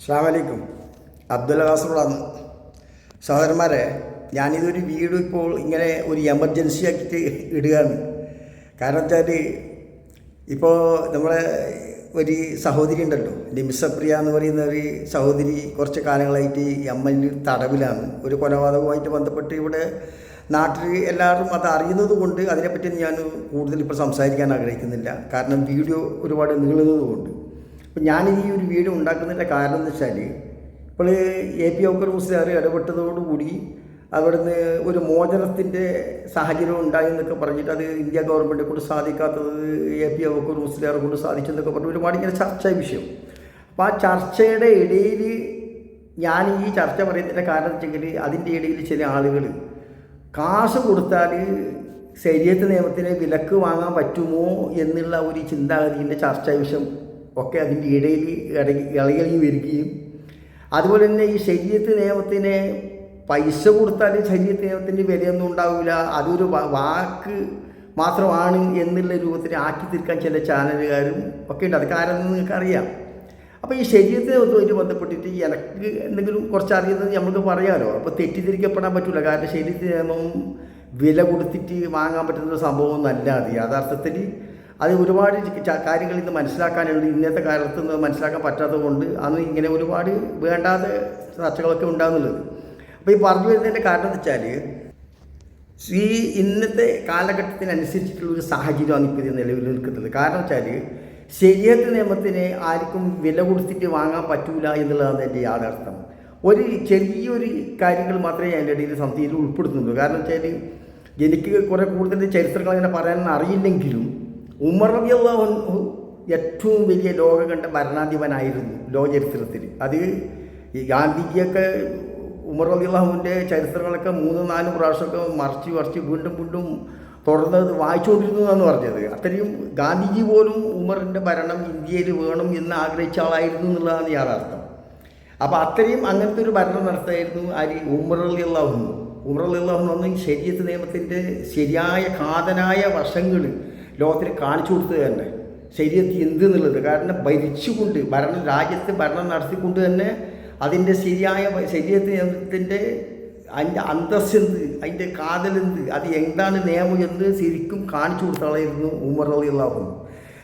അസ്സാമലൈക്കും അബ്ദുൽ കാസർഗോഡാണ് സഹോദരന്മാരെ ഞാനിതൊരു വീട് ഇപ്പോൾ ഇങ്ങനെ ഒരു എമർജൻസി ആക്കിയിട്ട് ഇടുകയാണ്. കാരണം വെച്ചാൽ ഇപ്പോൾ നമ്മളെ ഒരു സഹോദരി ഉണ്ടല്ലോ നിമിഷപ്രിയ എന്ന് പറയുന്ന ഒരു സഹോദരി കുറച്ച് കാലങ്ങളായിട്ട് എം എൽ തടവിലാണ്. ഒരു കൊലപാതകവുമായിട്ട് ബന്ധപ്പെട്ട് ഇവിടെ നാട്ടിൽ എല്ലാവരും അത് അറിയുന്നത് കൊണ്ട് അതിനെപ്പറ്റി ഞാൻ കൂടുതൽ ഇപ്പോൾ സംസാരിക്കാൻ ആഗ്രഹിക്കുന്നില്ല. കാരണം വീഡിയോ ഒരുപാട് നീളുന്നത് കൊണ്ട്. അപ്പം ഞാൻ ഈ ഒരു വീഡിയോ ഉണ്ടാക്കുന്നതിന്റെ കാരണം എന്ന് വെച്ചാൽ ഇപ്പോൾ എ പി ഔക്കർ മുസ്ലിയാർ ഇടപെട്ടതോടുകൂടി അവിടുന്ന് ഒരു മോചനത്തിന്റെ സാഹചര്യം ഉണ്ടായി എന്നൊക്കെ പറഞ്ഞിട്ട് അത് ഇന്ത്യ ഗവൺമെന്റ് കൊണ്ട് സാധിക്കാത്തത് എ പി മുസ്ലിയാർ കൊണ്ട് സാധിച്ചെന്നൊക്കെ പറഞ്ഞ് ഒരുപാട് ഇങ്ങനെ ചർച്ചാ വിഷയം. അപ്പോൾ ആ ചർച്ചയുടെ ഇടയിൽ ഞാൻ ഈ ചർച്ച പറയുന്നതിന്റെ കാരണം വെച്ചെങ്കിൽ അതിന്റെ ഇടയിൽ ചില ആളുകൾ കാശ് കൊടുത്താൽ ശരീരത്തെ നിയമത്തിന് വിലക്ക് വാങ്ങാൻ പറ്റുമോ എന്നുള്ള ഒരു ചിന്താഗതിന്റെ ചർച്ചാ വിഷയം ഒക്കെ അതിന്റെ ഇടയിൽ ഇടകി ഇളകി വരികയും അതുപോലെ തന്നെ ഈ ശരീരത്ത് നിയമത്തിന് പൈസ കൊടുത്താൽ ശരീരത്ത് നിയമത്തിന്റെ വിലയൊന്നും ഉണ്ടാവില്ല. അതൊരു വാക്ക് മാത്രമാണ് എന്നുള്ള രൂപത്തിൽ ആക്കി തീർക്കാൻ ചില ചാനലുകാരും ഒക്കെ ഉണ്ട്. അത് കാരണം നിങ്ങൾക്ക് അറിയാം. അപ്പോൾ ഈ ശരീരത്തിന് ഒത്തുമായിട്ട് ബന്ധപ്പെട്ടിട്ട് എനിക്ക് എന്തെങ്കിലും കുറച്ച് അറിയുന്നത് നമുക്ക് പറയാമല്ലോ അപ്പോൾ തെറ്റിദ്ധരിക്കപ്പെടാൻ പറ്റില്ല കാരണം ശരീരത്തിന് നിയമം വില കൊടുത്തിട്ട് വാങ്ങാൻ പറ്റുന്ന ഒരു സംഭവമൊന്നല്ല അത്. യഥാർത്ഥത്തിൽ അത് ഒരുപാട് കാര്യങ്ങൾ ഇന്ന് മനസ്സിലാക്കാനുണ്ട്. ഇന്നത്തെ കാലത്ത് നിന്ന് മനസ്സിലാക്കാൻ പറ്റാത്തത് കൊണ്ട് അന്ന് ഇങ്ങനെ ഒരുപാട് വേണ്ടാത്ത ചർച്ചകളൊക്കെ ഉണ്ടാകുന്നുള്ളത്. അപ്പോൾ ഈ പറഞ്ഞു വരുന്നതിന്റെ കാരണം എന്ന് വെച്ചാൽ ഈ ഇന്നത്തെ കാലഘട്ടത്തിനനുസരിച്ചിട്ടുള്ള ഒരു സാഹചര്യമാണ് ഇപ്പോൾ ഇത് നിലവിൽ നിൽക്കുന്നത്. കാരണം വെച്ചാൽ ശരിയത്ത് നിയമത്തിനെ ആർക്കും വില കൊടുത്തിട്ട് വാങ്ങാൻ പറ്റൂല എന്നുള്ളതാണ് എന്റെ യാഥാർത്ഥ്യം. ഒരു ചെറിയൊരു കാര്യങ്ങൾ മാത്രമേ എന്റെ ഇടയിൽ സംതിയിൽ ഉൾപ്പെടുത്തുന്നുള്ളൂ. കാരണം വെച്ചാൽ എനിക്ക് കുറേ കൂടുതൽ ചരിത്രങ്ങൾ അങ്ങനെ പറയാൻ അറിയില്ലെങ്കിലും ഉമർ റബിയുള്ള ഏറ്റവും വലിയ ലോക കണ്ട ഭരണാധിപനായിരുന്നു ലോക ചരിത്രത്തിൽ അത് ഈ ഗാന്ധിജിയൊക്കെ ഉമർ അലിള്ളാഹുവിന്റെ ചരിത്രങ്ങളൊക്കെ മൂന്ന് നാല് പ്രാവശ്യമൊക്കെ മറിച്ച് മറിച്ച് വീണ്ടും വീണ്ടും തുടർന്ന് വായിച്ചുകൊണ്ടിരുന്നു എന്നാണ് പറഞ്ഞത്. അത്രയും ഗാന്ധിജി പോലും ഉമറിന്റെ ഭരണം ഇന്ത്യയിൽ വേണം എന്ന് ആഗ്രഹിച്ച ആളായിരുന്നു എന്നുള്ളതാണ് യാഥാർത്ഥ്യം. അപ്പോൾ അത്രയും അങ്ങനത്തെ ഒരു ഭരണം നടത്തായിരുന്നു ആര് ഉമർ അലി അള്ളാഹു ഉമർ അലി അള്ളാഹു എന്ന് ശരീരത്ത് നിയമത്തിന്റെ ശരിയായ കാതനായ വശങ്ങൾ ലോകത്തിന് കാണിച്ചു കൊടുത്തത് തന്നെ. ശരീരത്തിൽ എന്ത് എന്നുള്ളത് കാരണം ഭരിച്ചുകൊണ്ട് ഭരണ രാജ്യത്ത് ഭരണം നടത്തിക്കൊണ്ട് തന്നെ അതിന്റെ ശരിയായ ശരീരത്തിന്റെ അതിന്റെ അന്തസ് എന്ത് അതിന്റെ കാതലെന്ത് അത് എന്താണ് നിയമം എന്ന് ശരിക്കും കാണിച്ചു കൊടുത്താളായിരുന്നു ഉമർ അള്ളാഹു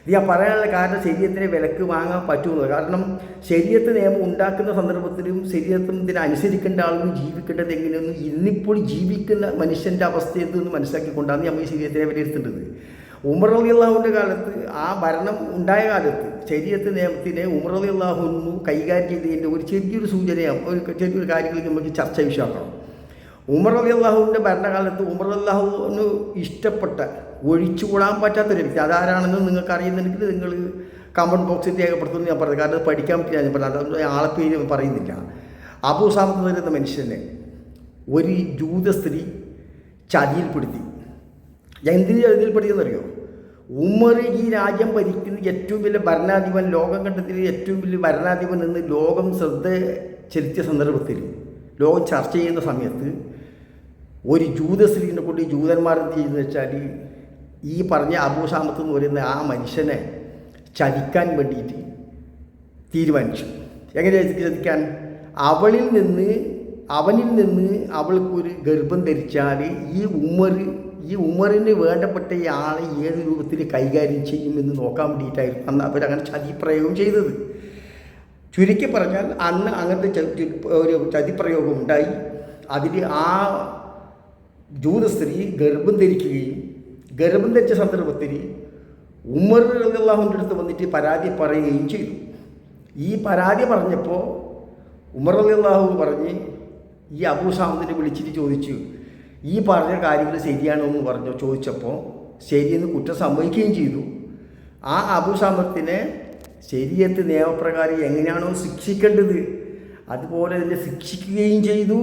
ഇത് ഞാൻ പറയാനുള്ള കാരണം ശരീരത്തിന് വിലക്ക് വാങ്ങാൻ പറ്റുമെന്ന് കാരണം ശരീരത്ത് നിയമം ഉണ്ടാക്കുന്ന സന്ദർഭത്തിലും ശരീരത്തിന് അനുസരിക്കേണ്ട ആളുകളും ജീവിക്കേണ്ടത് എങ്ങനെയൊന്നും ഇന്നിപ്പോൾ ജീവിക്കുന്ന മനുഷ്യന്റെ അവസ്ഥ എന്തെന്ന് മനസ്സിലാക്കിക്കൊണ്ടാണ് നമ്മൾ ഈ ശരീരത്തിനെ വിലയിരുത്തേണ്ടത്. ഉമർ അള്ളാഹുവിന്റെ കാലത്ത് ആ ഭരണം ഉണ്ടായ കാലത്ത് ശരീരത്തെ നിയമത്തിനെ ഉമർ അലി അള്ളാഹുന്നു കൈകാര്യം ചെയ്തതിന്റെ ഒരു ചെറിയൊരു സൂചനയാണ് ഒരു ചെറിയൊരു കാര്യങ്ങളിലേക്ക് നമുക്ക് ചർച്ച വിഷയമാക്കണം. ഉമർ അള്ളാഹുവിന്റെ ഭരണകാലത്ത് ഉമർ അള്ളാഹുവിന് ഇഷ്ടപ്പെട്ട ഒഴിച്ചുകൂടാൻ പറ്റാത്തൊരു വ്യക്തി. അതാരാണെന്ന് നിങ്ങൾക്ക് അറിയുന്നുണ്ടെങ്കിൽ നിങ്ങൾ കമന്റ് ബോക്സിൽ രേഖപ്പെടുത്തുമെന്ന് ഞാൻ പറഞ്ഞത്. കാരണം അത് പഠിക്കാൻ പറ്റില്ല ഞാൻ പറഞ്ഞത്. അതുകൊണ്ട് ആളെ പേര് പറയുന്നില്ല. അബൂ സാമത്ത് വരുന്ന മനുഷ്യനെ ഒരു ജൂത സ്ത്രീ ചതിയിൽപ്പെടുത്തി. എന്തിന് ചതിയിൽപ്പെടുത്തിയെന്നറിയോ ഉമർ ഈ രാജ്യം ഭരിക്കുന്ന ഏറ്റവും വലിയ ഭരണാധിപൻ ലോകം കണ്ടതിൽ ഏറ്റവും വലിയ ഭരണാധിപൻ എന്ന് ലോകം ശ്രദ്ധ ചെലുത്തിയ സന്ദർഭത്തിൽ ലോകം ചർച്ച ചെയ്യുന്ന സമയത്ത് ഒരു ജൂത സ്ത്രീനെ കൊണ്ട് ജൂതന്മാർ എന്ത് ചെയ്യുന്നത് വെച്ചാൽ ഈ പറഞ്ഞ അബൂസാമത്ത് എന്ന് പറയുന്ന ആ മനുഷ്യനെ ചതിക്കാൻ വേണ്ടിയിട്ട് തീരുമാനിച്ചു. എങ്ങനെ ചതിക്കാൻ? അവളിൽ നിന്ന് അവനിൽ നിന്ന് അവൾക്കൊരു ഗർഭം ധരിച്ചാൽ ഈ ഉമ്മർ ഈ ഉമറിന് വേണ്ടപ്പെട്ട ഈ ആളെ ഏത് രൂപത്തിൽ കൈകാര്യം ചെയ്യുമെന്ന് നോക്കാൻ വേണ്ടിയിട്ടായിരുന്നു. അന്ന് അവരങ്ങനെ ചതിപ്രയോഗം ചെയ്തത്. ചുരുക്കി പറഞ്ഞാൽ അന്ന് അങ്ങനത്തെ ഒരു ചതിപ്രയോഗം ഉണ്ടായി. അതിൽ ആ ജൂത സ്ത്രീ ഗർഭം ധരിക്കുകയും ഗർഭം ധരിച്ച സന്ദർഭത്തിൽ ഉമർ അള്ളാഹുവിന്റെ അടുത്ത് വന്നിട്ട് പരാതി പറയുകയും ചെയ്തു. ഈ പരാതി പറഞ്ഞപ്പോൾ ഉമർ അള്ളാഹു പറഞ്ഞ് ഈ അബൂസാമിനെ വിളിച്ചിട്ട് ചോദിച്ചു ഈ പറഞ്ഞ കാര്യങ്ങൾ ശരിയാണോ എന്ന് പറഞ്ഞു ചോദിച്ചപ്പോൾ ശരിയെന്ന് കുറ്റം സമ്മതിക്കുകയും ചെയ്തു. ആ അബൂ സാമത്തിനെ ശരിയത്ത് നിയമപ്രകാരം എങ്ങനെയാണോ ശിക്ഷിക്കേണ്ടത് അതുപോലെ തന്നെ ശിക്ഷിക്കുകയും ചെയ്തു.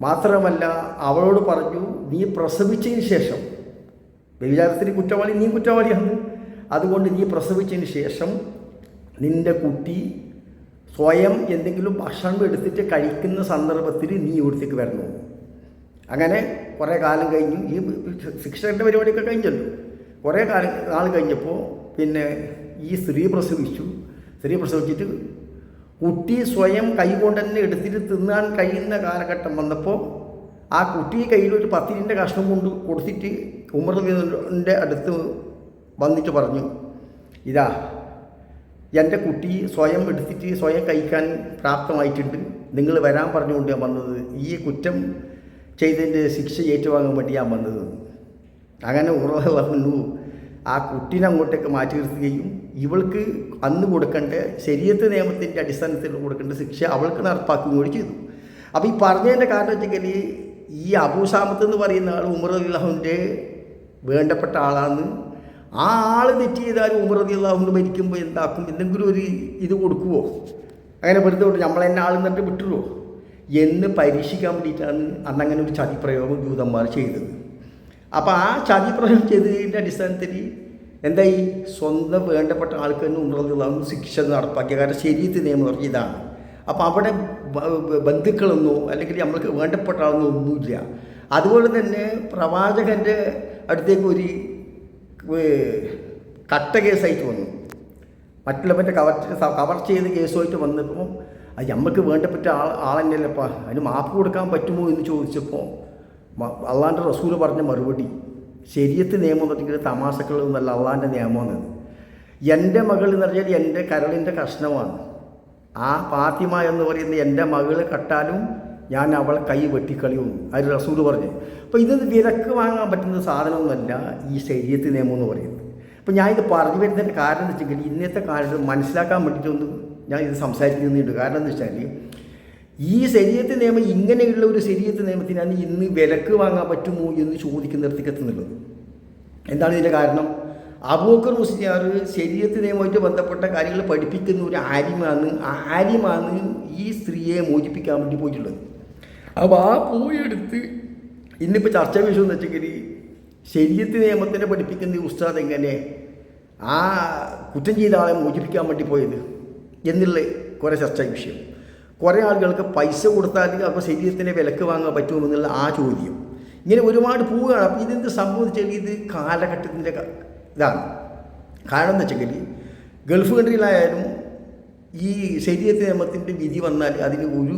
മാത്രമല്ല അവളോട് പറഞ്ഞു നീ പ്രസവിച്ചതിന് ശേഷം വ്യഭിചാരത്തിന് കുറ്റവാളി നീ കുറ്റവാളിയാണ്. അതുകൊണ്ട് നീ പ്രസവിച്ചതിന് ശേഷം നിന്റെ കുട്ടി സ്വയം എന്തെങ്കിലും ഭക്ഷണം എടുത്തിട്ട് കഴിക്കുന്ന സന്ദർഭത്തിൽ നീ ഇവിടത്തേക്ക് വരണം? അങ്ങനെ കുറേ കാലം കഴിഞ്ഞു. ഈ ശിക്ഷയുടെ പരിപാടിയൊക്കെ കഴിഞ്ഞല്ലോ. കുറേ കാലം നാൾ കഴിഞ്ഞപ്പോൾ പിന്നെ ഈ സ്ത്രീ പ്രസവിച്ചു. സ്ത്രീ പ്രസവിച്ചിട്ട് കുട്ടി സ്വയം കൈകൊണ്ട് തന്നെ എടുത്തിട്ട് തിന്നാൻ കഴിയുന്ന കാലഘട്ടം വന്നപ്പോൾ ആ കുട്ടി കയ്യിൽ ഒരു പത്തിരിന്റെ കഷ്ണം കൊണ്ട് കൊടുത്തിട്ട് ഉമറിന്റെ അടുത്ത് വന്നിട്ട് പറഞ്ഞു ഇതാ എന്റെ കുട്ടി സ്വയം എടുത്തിട്ട് സ്വയം കഴിക്കാൻ പ്രാപ്തമായിട്ടുണ്ട്. നിങ്ങൾ വരാൻ പറഞ്ഞുകൊണ്ട് ഞാൻ വന്നത് ഈ കുറ്റം ചെയ്തതിന്റെ ശിക്ഷ ഏറ്റുവാങ്ങാൻ വേണ്ടി ഞാൻ വന്നത്. അങ്ങനെ ഉറവ പറഞ്ഞു ആ കുട്ടീനെ അങ്ങോട്ടേക്ക് മാറ്റി നിർത്തുകയും ഇവൾക്ക് അന്ന് കൊടുക്കേണ്ട ശരീരത്തെ നിയമത്തിന്റെ അടിസ്ഥാനത്തിൽ കൊടുക്കേണ്ട ശിക്ഷ അവൾക്ക് നടപ്പാക്കുകയും കൂടി ചെയ്തു. അപ്പോൾ ഈ പറഞ്ഞതിന്റെ കാരണം വെച്ചെങ്കിൽ ഈ അബൂസാമത്ത് എന്ന് പറയുന്ന ആൾ ഉമർ അള്ളാഹുവിന്റെ വേണ്ടപ്പെട്ട ആളാണ്. ആ ആൾ തെറ്റ് ചെയ്താൽ ഉമർ അള്ളാഹുവിന് മരിക്കുമ്പോൾ എന്താക്കും? എന്തെങ്കിലും ഒരു ഇത് കൊടുക്കുമോ അങ്ങനെ വെറുതെ വിട്ടു നമ്മളെന്നെ ആൾ എന്നിട്ട് വിട്ടുള്ളൂ എന്ന് പരീക്ഷിക്കാൻ വേണ്ടിയിട്ടാണ് അന്ന് അങ്ങനെ ഒരു ചതിപ്രയോഗം ജൂതന്മാർ ചെയ്തത്. അപ്പോൾ ആ ചതിപ്രയോഗം ചെയ്തതിന്റെ അടിസ്ഥാനത്തിൽ എന്തായി? സ്വന്തം വേണ്ടപ്പെട്ട ആൾക്ക് തന്നെ ശിക്ഷ നടപ്പാക്കിയ കാരണം ശരീരത്തെ നിയമം ഇതാണ്. അപ്പോൾ അവിടെ ബന്ധുക്കളൊന്നോ അല്ലെങ്കിൽ നമ്മൾക്ക് വേണ്ടപ്പെട്ട ആളൊന്നും ഒന്നുമില്ല. അതുപോലെ തന്നെ പ്രവാചകന്റെ അടുത്തേക്ക് ഒരു കട്ട കേസായിട്ട് വന്നു. മറ്റുള്ളവന്റെ കവർ കവർ ചെയ്ത് കേസുമായിട്ട് വന്നപ്പോൾ അത് നമുക്ക് വേണ്ടപ്പെട്ട ആൾ ആളെന്നല്ലപ്പാ അതിന് മാപ്പ് കൊടുക്കാൻ പറ്റുമോ എന്ന് ചോദിച്ചപ്പോൾ അള്ളാന്റെ റസൂൽ പറഞ്ഞ മറുപടി ശരിയത്ത് നിയമം എന്ന് പറഞ്ഞെങ്കിൽ തമാശകൾ എന്നല്ല അള്ളാന്റെ നിയമമാണ് എന്റെ മകൾ എന്ന് പറഞ്ഞാൽ എന്റെ കരളിന്റെ കഷ്ണമാണ്. ആ ഫാത്തിമ എന്ന് പറയുന്ന എന്റെ മകൾ കട്ടാലും ഞാൻ അവളെ കൈ വെട്ടിക്കളിയും അത് റസൂൽ പറഞ്ഞു. അപ്പോൾ ഇത് വിലക്ക് വാങ്ങാൻ പറ്റുന്ന സാധനമൊന്നുമല്ല ഈ ശരീരത്ത് നിയമം എന്ന് പറയുന്നത്. അപ്പോൾ ഞാൻ ഇത് പറഞ്ഞു വരുന്നതിന്റെ കാരണം എന്ന് വെച്ചെങ്കിൽ ഇന്നത്തെ കാലത്ത് മനസ്സിലാക്കാൻ വേണ്ടിയിട്ടൊന്ന് ഞാൻ ഇത് സംസാരിക്കുന്നുണ്ട് കാരണം എന്ന് വെച്ചാൽ ഈ ശരീരത്തെ നിയമം ഇങ്ങനെയുള്ള ഒരു ശരീരത്തെ നിയമത്തിനാണ് ഇന്ന് വിലക്ക് വാങ്ങാൻ പറ്റുമോ എന്ന് ചോദിക്കുന്നിടത്തേക്ക് എത്തുന്നുള്ളത്. എന്താണ് ഇതിന്റെ കാരണം? അബൂക്കർ മുസ്ലിയാർ ശരീരത്തെ നിയമമായിട്ട് ബന്ധപ്പെട്ട കാര്യങ്ങൾ പഠിപ്പിക്കുന്ന ഒരു ആര്യമാണ് ആര്യമാണ് ഈ സ്ത്രീയെ മോചിപ്പിക്കാൻ വേണ്ടി പോയിട്ടുള്ളത്. അപ്പോൾ ആ പോയെടുത്ത് ഇന്നിപ്പോൾ ചർച്ച വിഷയം എന്ന് വെച്ചെങ്കിൽ ശരീരത്തെ നിയമത്തിനെ പഠിപ്പിക്കുന്ന ഉസ്താദ് എങ്ങനെ ആ കുറ്റം ചെയ്ത ആളെ മോചിപ്പിക്കാൻ വേണ്ടി പോയത്? എന്നുള്ള കുറേ ചർച്ചാ വിഷയം. കുറേ ആളുകൾക്ക് പൈസ കൊടുത്താൽ അപ്പോൾ ശരീരത്തിന്റെ വിലക്ക് വാങ്ങാൻ പറ്റുമോ എന്നുള്ള ആ ചോദ്യം. ഇങ്ങനെ ഒരുപാട് പോവുകയാണ്. അപ്പോൾ ഇതെന്ത് സംഭവിച്ചാൽ ഇത് കാലഘട്ടത്തിന്റെ ഇതാണ്. കാരണം എന്ന് വെച്ചെങ്കിൽ ഗൾഫ് കൺട്രിയിലായാലും ഈ ശരീരത്തെ നിയമത്തിന്റെ വിധി വന്നാൽ അതിന് ഒരു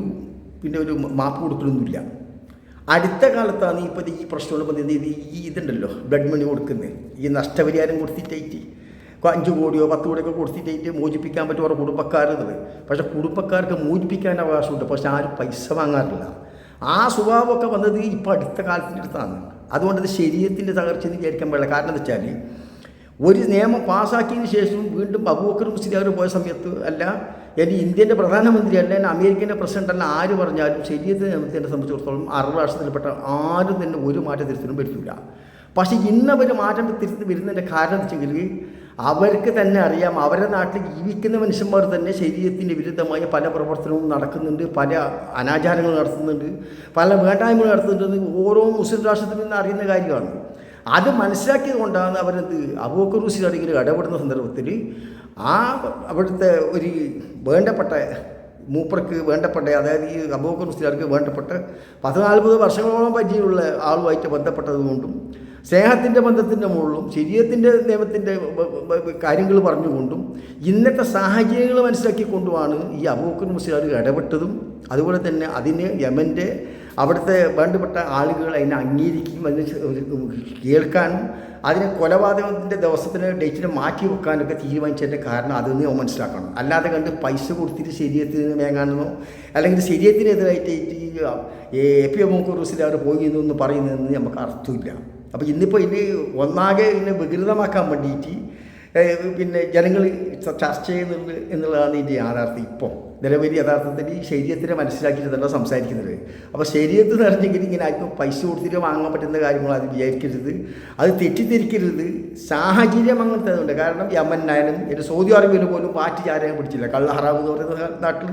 പിന്നെ ഒരു മാപ്പ് കൊടുക്കലൊന്നുമില്ല അടുത്ത കാലത്താണ് ഇപ്പോൾ ഈ പ്രശ്നമുള്ള ഈ ഇതുണ്ടല്ലോ ബ്ലഡ് മണി കൊടുക്കുന്നത്. ഈ നഷ്ടപരിഹാരം കൊടുത്തിട്ടായിട്ട്. അഞ്ച് കോടിയോ പത്ത് കോടിയൊക്കെ കൊടുത്തിട്ട് മോചിപ്പിക്കാൻ പറ്റും അവരുടെ കുടുംബക്കാരെന്നത് പക്ഷേ കുടുംബക്കാർക്ക് മോചിപ്പിക്കാൻ അവകാശമുണ്ട്. പക്ഷെ ആരും പൈസ വാങ്ങാറില്ല. ആ സ്വഭാവമൊക്കെ വന്നത് ഇപ്പോൾ അടുത്ത കാലത്തിന്റെ അടുത്താണ്. അതുകൊണ്ട് ഇത് ശരീരത്തിന്റെ തകർച്ച എന്ന് വിചാരിക്കാൻ പാടില്ല. കാരണം എന്താ വെച്ചാൽ ഒരു നിയമം പാസ്സാക്കിയതിന് ശേഷം വീണ്ടും അബൂബക്കർ മുസ്ലിയാർ പോയ സമയത്ത് അല്ല ഇനി ഇന്ത്യന്റെ പ്രധാനമന്ത്രി അല്ല അമേരിക്കന്റെ പ്രസിഡന്റ് അല്ല ആര് പറഞ്ഞാലും ശരീരത്തിന് നിയമത്തിനെ സംബന്ധിച്ചിടത്തോളം അറുപത് വർഷത്തിൽപ്പെട്ട ആരും തന്നെ ഒരു മാറ്റം തിരുത്തലും വരുത്തില്ല പക്ഷേ ഇന്നവർ മാറ്റം തിരുത്തി വരുന്നതിന്റെ കാരണം വെച്ചെങ്കിൽ അവർക്ക് തന്നെ അറിയാം. അവരുടെ നാട്ടിൽ ജീവിക്കുന്ന മനുഷ്യന്മാർ തന്നെ ശരീരത്തിന്റെ വിരുദ്ധമായ പല പ്രവർത്തനവും നടക്കുന്നുണ്ട്. പല അനാചാരങ്ങൾ നടത്തുന്നുണ്ട്. പല വേണ്ടായ്മകൾ നടത്തുന്നുണ്ട്. ഓരോ മുസ്ലിം രാഷ്ട്രത്തിൽ നിന്ന് അറിയുന്ന കാര്യമാണ്. അത് മനസ്സിലാക്കിയത് കൊണ്ടാണ് അവരത് അബൂക്കറൂസി റുസിലാണെങ്കിൽ ഇടപെടുന്ന സന്ദർഭത്തിൽ ആ അവിടുത്തെ ഒരു വേണ്ടപ്പെട്ട മൂപ്പർക്ക് വേണ്ടപ്പെട്ട അതായത് ഈ അബൂക്കർ റുസിലാർക്ക് വേണ്ടപ്പെട്ട പത്ത് വർഷങ്ങളോളം പരിചയമുള്ള ആളുമായിട്ട് ബന്ധപ്പെട്ടതുകൊണ്ടും സ്നേഹത്തിന്റെ ബന്ധത്തിന്റെ മുകളിലും ശരീരത്തിന്റെ നിയമത്തിന്റെ കാര്യങ്ങൾ പറഞ്ഞുകൊണ്ടും ഇന്നത്തെ സാഹചര്യങ്ങൾ മനസ്സിലാക്കിക്കൊണ്ടുമാണ് ഈ അബൂക്കൻ മുസ്ലിം ഇടപെട്ടതും. അതുപോലെ തന്നെ അതിന് യമന്റെ അവിടുത്തെ വേണ്ടപ്പെട്ട ആളുകൾ അതിനെ അംഗീകരിക്കുകയും അതിന് കേൾക്കാനും അതിനെ കൊലപാതകത്തിന്റെ ദിവസത്തിന് ഡേറ്റിനെ മാറ്റി വെക്കാനൊക്കെ തീരുമാനിച്ചതിന്റെ കാരണം അതെന്ന് അവൻ മനസ്സിലാക്കണം. അല്ലാതെ കണ്ട് പൈസ കൊടുത്തിട്ട് ശരീരത്തിന് വേങ്ങാനെന്നോ അല്ലെങ്കിൽ ശരീരത്തിനെതിരായിട്ട് ഈ എ പി എം അവർ പോയി എന്നൊന്നും പറയുന്നതെന്ന് നമുക്ക് അർത്ഥമില്ല. അപ്പോൾ ഇന്നിപ്പോൾ ഇത് ഒന്നാകെ ഇതിനെ വികൃതമാക്കാൻ വേണ്ടിയിട്ട് പിന്നെ ജനങ്ങൾ ചർച്ച ചെയ്യുന്നുണ്ട് എന്നുള്ളതാണ് ഇതിന്റെ യാഥാർത്ഥ്യം ഇപ്പം. നിലവിൽ യഥാർത്ഥത്തിൽ ശരീരത്തിനെ മനസ്സിലാക്കിയിട്ടല്ല സംസാരിക്കുന്നത്. അപ്പോൾ ശരീരത്തിൽ നിറഞ്ഞെങ്കിൽ ഇങ്ങനെ ആർക്കും പൈസ കൊടുത്തിട്ട് വാങ്ങാൻ പറ്റുന്ന കാര്യങ്ങൾ അത് വിചാരിക്കരുത്. അത് തെറ്റിദ്ധരിക്കരുത്. സാഹചര്യം അങ്ങനത്തെ ഉണ്ട് കാരണം യമനായാലും ഒരു സൗദി അറേബ്യയിൽ പോലും പാറ്റി ചാരായം പിടിച്ചില്ല. കള്ള ഹറാബ് എന്ന് പറയുന്ന നാട്ടിൽ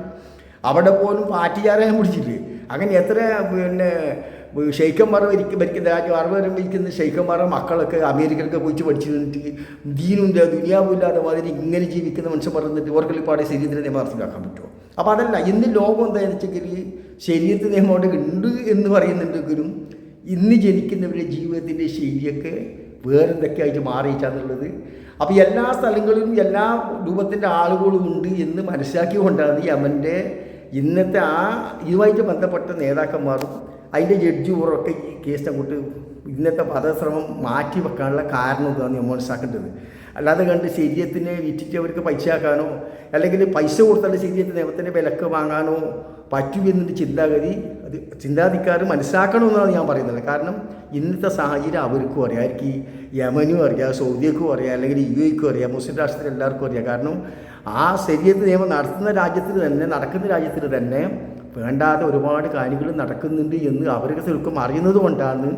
അവിടെ പോലും പാറ്റി ചാരായം പിടിച്ചില്ലേ. അങ്ങനെ എത്ര പിന്നെ ഷെയ്ഖന്മാർ ഭരിക്കും ഭരിക്കുന്ന രാജ്യം അറുപതും ഭരിക്കുന്ന ഷെയ്ഖന്മാരുടെ മക്കളൊക്കെ അമേരിക്കയിലൊക്കെ പോയിട്ട് പഠിച്ചു നിന്നിട്ട് ദീനുമില്ല ദുനിയാവും ഇല്ലാതെ മാതിരി ഇങ്ങനെ ജീവിക്കുന്ന മനുഷ്യൻ പറഞ്ഞിട്ട് ഇവർക്കുള്ള പാടെ ശരീരത്തിനെ നിയമം നടപ്പിലാക്കാൻ പറ്റുമോ? അപ്പോൾ അതല്ല ഇന്ന് ലോകം എന്താണെന്ന് വെച്ചെങ്കിൽ ശരീരത്തിന്റെ നിയമം അവിടെ ഉണ്ട് എന്ന് പറയുന്നുണ്ടെങ്കിലും ഇന്ന് ജനിക്കുന്നവരുടെ ജീവിതത്തിന്റെ ശൈലിയൊക്കെ വേറെന്തൊക്കെയായിട്ട് മാറിയിട്ടാന്നുള്ളത്? അപ്പോൾ എല്ലാ സ്ഥലങ്ങളിലും എല്ലാ രൂപത്തിന്റെ ആളുകളും ഉണ്ട് എന്ന് മനസ്സിലാക്കിക്കൊണ്ടാണ് യമന്റെ ഇന്നത്തെ ആ ഇതുമായിട്ട് ബന്ധപ്പെട്ട നേതാക്കന്മാരും അതിന്റെ ജഡ്ജിമാരൊക്കെ ഈ കേസിനെ അങ്ങോട്ട് ഇന്നത്തെ വധശ്രമം മാറ്റി വെക്കാനുള്ള കാരണം ഇതാണ് നമ്മൾ മനസ്സിലാക്കേണ്ടത് അല്ലാതെ കണ്ട് ശരീരത്തിനെ വിറ്റിട്ട് പൈസ ആക്കാനോ അല്ലെങ്കിൽ പൈസ കൊടുത്താൽ ശരീരത്തിന് ദൈവത്തിന്റെ വിലക്ക് വാങ്ങാനോ പറ്റുമെന്നൊരു ചിന്താഗതി അത് ചിന്താധിക്കാർ മനസ്സിലാക്കണമെന്നാണ് ഞാൻ പറയുന്നത്. കാരണം ഇന്നത്തെ സാഹചര്യം അവർക്കും അറിയാം. അവർക്ക് ഈ യമനും അറിയാം സൗദിയക്കും അറിയാം അല്ലെങ്കിൽ യു എക്കും അറിയാം മുസ്ലിം രാഷ്ട്രത്തിൽ എല്ലാവർക്കും അറിയാം. കാരണം ആ ശരീരത്തിന് നിയമം നടത്തുന്ന രാജ്യത്തിൽ തന്നെ നടക്കുന്ന രാജ്യത്തിൽ തന്നെ വേണ്ടാതെ ഒരുപാട് കാര്യങ്ങൾ നടക്കുന്നുണ്ട് എന്ന് അവർക്ക് ശരിക്കും അറിയുന്നത് കൊണ്ടാണ്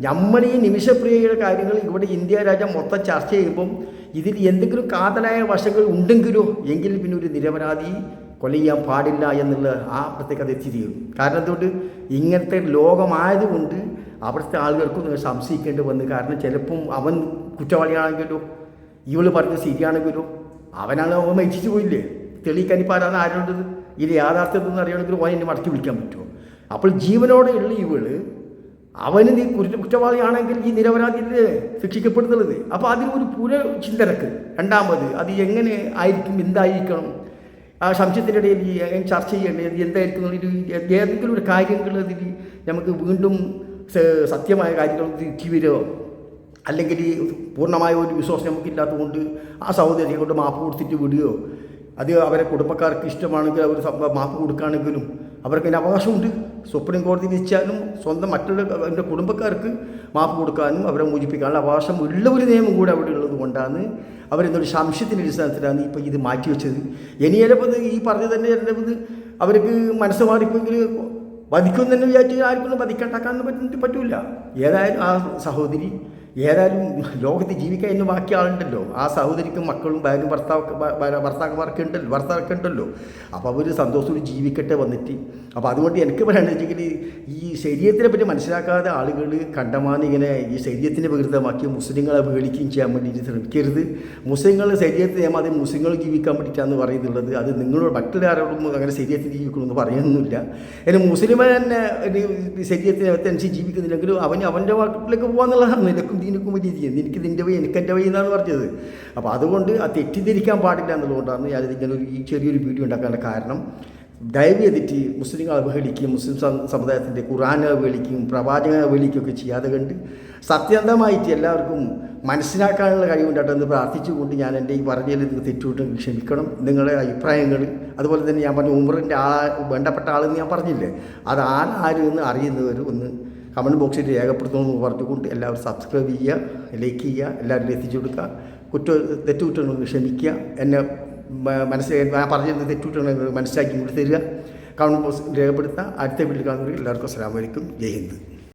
നമ്മൾ ഈ നിമിഷപ്രിയയുടെ കാര്യങ്ങൾ ഇവിടെ ഇന്ത്യ രാജ്യം മൊത്തം ചർച്ച ചെയ്യുമ്പം ഇതിൽ എന്തെങ്കിലും കാതലായ വശങ്ങൾ ഉണ്ടെങ്കിലോ എങ്കിൽ പിന്നെ ഒരു നിരപരാധി കൊല ചെയ്യാൻ പാടില്ല എന്നുള്ള ആ പ്രത്യേകത എത്തിയിരിക്കും കാരണം എന്തുകൊണ്ട്? ഇങ്ങനത്തെ ലോകമായതുകൊണ്ട് അവിടുത്തെ ആളുകൾക്കും സംശയിക്കേണ്ടി വന്നു. കാരണം ചിലപ്പം അവൻ കുറ്റവാളിയാണെങ്കിലോ ഇവൾ പറഞ്ഞത് ശരിയാണെങ്കിലോ അവനാണ് അവൻ മരിച്ചു പോയില്ലേ? തെളിയിക്കാൻ ഇപ്പം ആരാണ് ആരുണ്ടത് ഇത് യാഥാർത്ഥ്യത്തിൽ അറിയണമെങ്കിൽ ഓൻ എന്നെ മടക്കി വിളിക്കാൻ പറ്റുമോ? അപ്പോൾ ജീവനോടെയുള്ള ഇവൾ അവന് നീ കുറ്റ കുറ്റവാളിയാണെങ്കിൽ ഈ നിരപരാധിയല്ലേ ശിക്ഷിക്കപ്പെടുന്നുള്ളത്. അപ്പോൾ അതിനൊരു പുര ചിന്തനക്ക്. രണ്ടാമത് അത് എങ്ങനെ ആയിരിക്കും എന്തായിരിക്കണം? ആ സംശയത്തിന്റെ ഇടയിൽ ഈ ചർച്ച ചെയ്യേണ്ടത്? എന്തായിരിക്കും എന്നുള്ളൊരു ഏതെങ്കിലും ഒരു കാര്യങ്ങൾ അതിൽ നമുക്ക് വീണ്ടും സത്യമായ കാര്യങ്ങൾ തിരിച്ചു വരുമോ അല്ലെങ്കിൽ പൂർണമായ ഒരു വിശ്വാസം നമുക്കില്ലാത്തതുകൊണ്ട് ആ സഹോദരിയെ കൊണ്ട് മാപ്പ് കൊടുത്തിട്ട് വിടുകയോ? അത് അവരെ കുടുംബക്കാർക്ക് ഇഷ്ടമാണെങ്കിൽ അവർ മാപ്പ് കൊടുക്കുകയാണെങ്കിലും അവർക്ക് അതിന് അവകാശമുണ്ട്. സുപ്രീം കോടതി വിധിച്ചാലും സ്വന്തം മറ്റുള്ള അവരുടെ കുടുംബക്കാർക്ക് മാപ്പ് കൊടുക്കാനും അവരെ മോചിപ്പിക്കാനുള്ള അവകാശം ഉള്ള ഒരു നിയമം കൂടെ അവിടെ ഉള്ളത് കൊണ്ടാണ് അവരെന്തൊരു സംശയത്തിന്റെ അടിസ്ഥാനത്തിലാണ് ഇപ്പോൾ ഇത് മാറ്റിവെച്ചത് ഇനി ചിലപ്പോൾ ഈ പറഞ്ഞ തന്നെ ചിലപ്പോൾ അവർക്ക് മനസ്സ് മാറിപ്പോയെങ്കിൽ വധിക്കും തന്നെ വിചാരിച്ചു ആർക്കൊന്നും വധിക്കണ്ടാക്കാൻ പറ്റുന്ന പറ്റില്ല ഏതായാലും ആ സഹോദരി ഏതായാലും ലോകത്ത് ജീവിക്കാൻ ഇന്ന് ബാക്കി ആളുണ്ടല്ലോ. ആ സഹോദരിക്കും മക്കളും ഭാര്യ ഭർത്താവ് ഭർത്താക്കന്മാർക്ക് ഉണ്ടല്ലോ ഭർത്താവൊക്കെ ഉണ്ടല്ലോ. അപ്പോൾ അവർ സന്തോഷത്തോട് ജീവിക്കട്ടെ വന്നിട്ട്. അപ്പോൾ അതുകൊണ്ട് എനിക്ക് പറയുകയാണെന്ന് വെച്ചെങ്കിൽ ഈ ശരീരത്തിനെ പറ്റി മനസ്സിലാക്കാതെ ആളുകൾ കണ്ടമാനം ഇങ്ങനെ ഈ ശരീരത്തിനെ വികൃതമാക്കി മുസ്ലിങ്ങളെ വേളിക്കുകയും ചെയ്യാൻ വേണ്ടിയിട്ട് ശ്രമിക്കരുത്. മുസ്ലിങ്ങൾ ശരീരത്തിൽ ഏമാതിരി മുസ്ലിങ്ങൾ ജീവിക്കാൻ വേണ്ടിയിട്ടാണ് പറയുന്നുള്ളത്. അത് നിങ്ങളോട് മറ്റുള്ളവരോടും അങ്ങനെ ശരീരത്തിൽ ജീവിക്കണമെന്ന് പറയുന്നില്ല ഇനി മുസ്ലിം തന്നെ ഒരു ശരീരത്തിന് അനുസരിച്ച് ജീവിക്കുന്നില്ലെങ്കിലും അവന് അവന്റെ വാക്കിലേക്ക് പോകാന്നുള്ളതാണ് നിനക്കും ദീനക്കും നിനക്ക് എനിക്ക് നിന്റെ വഴി എനിക്ക് എന്റെ വഴി എന്നാണ് പറഞ്ഞത്. അപ്പോൾ അതുകൊണ്ട് ആ തെറ്റിദ്ധരിക്കാൻ പാടില്ല എന്നതുകൊണ്ടാണ് ഞാൻ ഇങ്ങനെ ഒരു ഈ ചെറിയൊരു വീഡിയോ ഉണ്ടാക്കാനുള്ള കാരണം. ദയവ് ചെയ്തിട്ട് മുസ്ലിങ്ങൾ അവഹേളിക്കുകയും മുസ്ലിം സമുദായത്തിന്റെ ഖുറാനെ അവഹേളിക്കുകയും പ്രവാചകനെ അവഹേളിക്കുകയൊക്കെ ചെയ്യാതെ കണ്ട് സത്യന്തമായിട്ട് എല്ലാവർക്കും മനസ്സിലാക്കാനുള്ള കഴിവുണ്ടാട്ടെന്ന് പ്രാർത്ഥിച്ചുകൊണ്ട് ഞാൻ എന്റെ ഈ പറഞ്ഞതിൽ നിങ്ങൾ തെറ്റുവിട്ട് ക്ഷമിക്കണം. നിങ്ങളുടെ അഭിപ്രായങ്ങൾ അതുപോലെ തന്നെ ഞാൻ പറഞ്ഞ ഉമറിന്റെ ആ വേണ്ടപ്പെട്ട ആളെന്ന് ഞാൻ പറഞ്ഞില്ലേ? അത് എന്ന് അറിയുന്നവർ ഒന്ന് കമന്റ് ബോക്സിൽ രേഖപ്പെടുത്തണമെന്ന് പറഞ്ഞുകൊണ്ട് എല്ലാവരും സബ്സ്ക്രൈബ് ചെയ്യുക ലൈക്ക് ചെയ്യുക എല്ലാവരും എത്തിച്ചു കൊടുക്കുക. കുറ്റ തെറ്റുകുറ്റങ്ങൾ ക്ഷമിക്കുക. എന്നെ മനസ്സിലാക്കി ഞാൻ പറഞ്ഞത് തെറ്റുകുറ്റങ്ങൾ മനസ്സിലാക്കി കൊടുത്തു തരിക. കമന്റ് ബോക്സിൽ രേഖപ്പെടുത്തുക. അടുത്ത വീട്ടിൽ കാണുന്നവർ എല്ലാവർക്കും അസ്സാം അലൈക്കും. ജയ് ഹിന്ദ്.